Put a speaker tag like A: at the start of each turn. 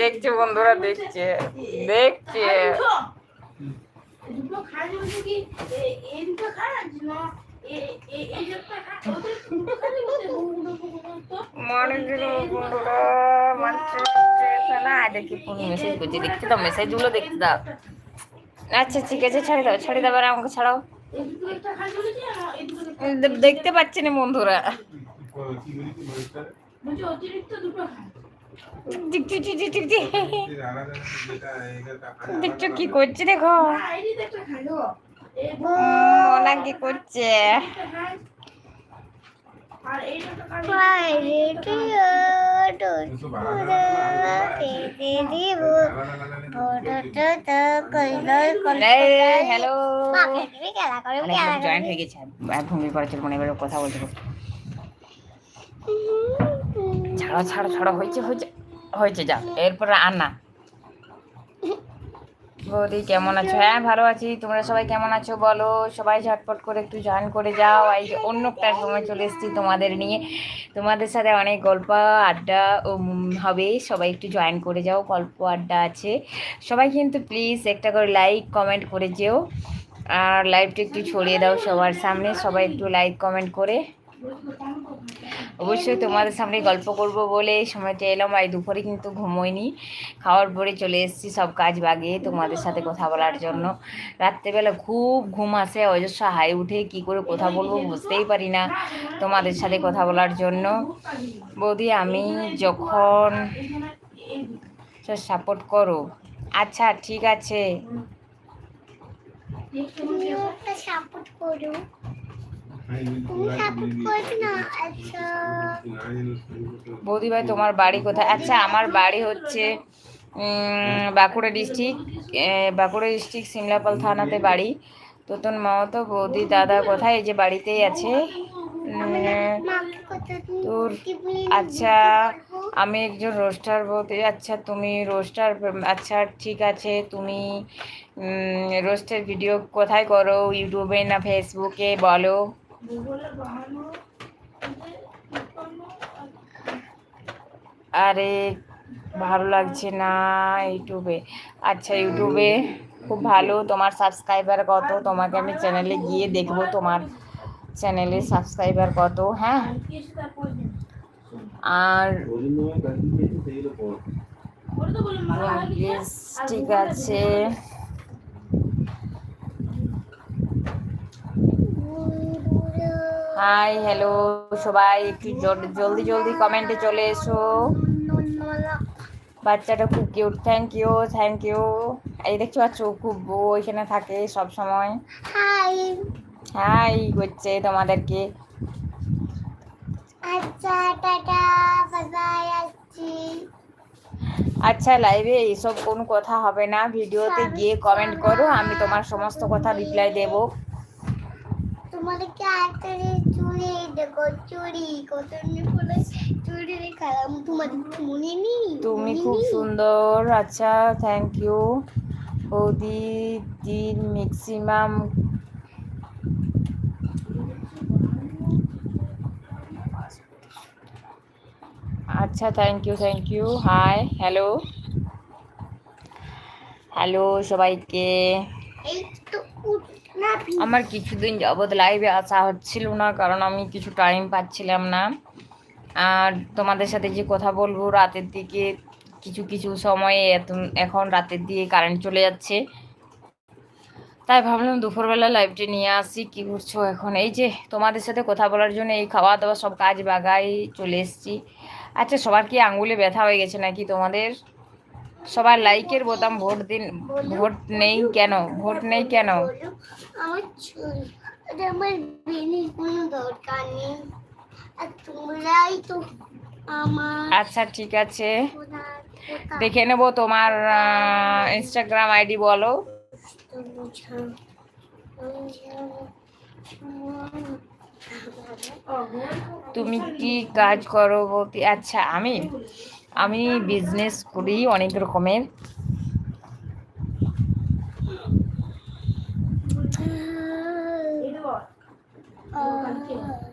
A: দেখছে বন্ধুরা দেখছে দেখছে মনে আচ্ছা ঠিক আছে ছাড়ি দাও ছাড়ি দাও আমাকে ছাড়াও দেখতে পাচ্ছি না বন্ধুরা
B: অতিরিক্ত দুটো
A: দেখছ কি করছে দেখো।
B: না, এই যে একটা খায় গো এই
A: মোনা কি করছে হ্যালো জয়েন্ট হয়ে গেছে। ভূমি মনে এবার কথা বলতে হবে। ছাড়ো ছাড়া, ছাড়ো, হয়েছে হয়েছে হয়েছে যা এরপর আনা বৌদি, কেমন আছো? হ্যাঁ ভালো আছি। তোমরা সবাই কেমন আছো? বলো, সবাই ঝটপট করে একটু জয়েন করে যাও। এই যে অন্য প্ল্যাটফর্মে চলে এসেছি তোমাদের নিয়ে। তোমাদের সাথে অনেক গল্প, আড্ডা হবে। সবাই একটু জয়েন করে যাও, গল্প, আড্ডা আছে। সবাই কিন্তু প্লিজ একটা করে লাইক কমেন্ট করে যেও। আর লাইভটা একটু ছড়িয়ে দাও সবার সামনে। সবাই একটু লাইক কমেন্ট করে। অবশ্যই তোমাদের সামনে গল্প করব বলে সময়টা এলাম, আর দুপুরে কিন্তু ঘুমোইনি। খাওয়ার পরে চলে এসেছি সব কাজ বাগিয়ে তোমাদের সাথে কথা বলার জন্য। রাত্রেবেলা খুব ঘুম আসে, অজস্র হাই উঠে কি করে কথা বলব বুঝতেই পারি না তোমাদের সাথে কথা বলার জন্য। বৌদি, আমি যখন সাপোর্ট করো। আচ্ছা ঠিক আছে।
C: সাপোর্ট করো। তুমি সাপোর্ট করবে না আচ্ছা
A: বৌদি ভাই তোমার বাড়ি কোথায়? আচ্ছা আমার বাড়ি হচ্ছে বাঁকুড়া ডিস্ট্রিক্ট বাঁকুড়া ডিস্ট্রিক্ট সিমলাপাল থানাতে বাড়ি। তো তোতন মামাতো, বৌদি, দাদা কোথায়? এই যে বাড়িতেই আছে। তোর আচ্ছা আমি একজন রোস্টার বলতে আচ্ছা তুমি রোস্টার আচ্ছা ঠিক আছে, তুমি রোস্টের ভিডিও কোথায় করো? ইউটিউবে না ফেসবুকে বলো। আরে ভালো লাগছে না ইউটিউবে। আচ্ছা ইউটিউবে খুব ভালো তোমার সাবস্ক্রাইবার কত? তোমাকে আমি চ্যানেলে গিয়ে দেখব তোমার চ্যানেলে সাবস্ক্রাইবার কত হ্যাঁ? আর ইংলিশ ঠিক আছে। হাই হ্যালো সবাই। একটু জল- জলদি জলদি কমেন্টে চলে এসো। বাচ্চাটা খুব cute thank you thank you এই দেখতে পাচ্ছ খুব বউ এখানে থাকে সব সময়।
C: হাই
A: হাই করছে তোমাদেরকে।
C: আচ্ছা টাটা বাই বাই আসছি।
A: আচ্ছা লাইভে এইসব কোনো কথা হবে না। ভিডিওতে গিয়ে কমেন্ট করো আমি তোমার সমস্ত কথা রিপ্লাই দেব।
C: তোমাদেরকে একটা চুড়ি দেখো চুড়ি কত বলে চুড়ি দেখালাম তোমাদের মনে নেই
A: তুমি খুব সুন্দর আচ্ছা থ্যাংক ইউ বৌদি দিন ম্যাক্সিমাম আচ্ছা thank you thank you hi hello hello সবাইকে। আমার কিছুদিন যাবৎ লাইভে আসা হচ্ছিল না, কারণ আমি কিছু টাইম পাচ্ছিলাম না। আর তোমাদের সাথে যে কথা বলব, রাতের দিকে কিছু কিছু সময়ে এত- এখন রাতের দিকে কারেন্ট চলে যাচ্ছে। তাই ভাবলাম দুপুরবেলা লাইভটি নিয়ে আসি, কি করছ এখন? এই যে তোমাদের সাথে কথা বলার জন্য এই খাওয়া দাওয়া সব কাজ বাগাই চলে এসেছি। আচ্ছা সবার কি আঙ্গুলে ব্যথা হয়ে গেছে নাকি তোমাদের? সবার লাইকের বোতাম ভোট দিন ভোট নেই কেন? ভোট নেই কেন?
C: আমার চুল এটা আমার বেনির কোনো দরকার নেই। তোমরাই তো
A: আচ্ছা ঠিক আছে। দেখে নেব তোমার ইনস্টাগ্রাম আইডি বলো। তুমি কি কাজ করো আচ্ছা আমি আমি বিজনেস করি অনেক রকমের।
C: আহ,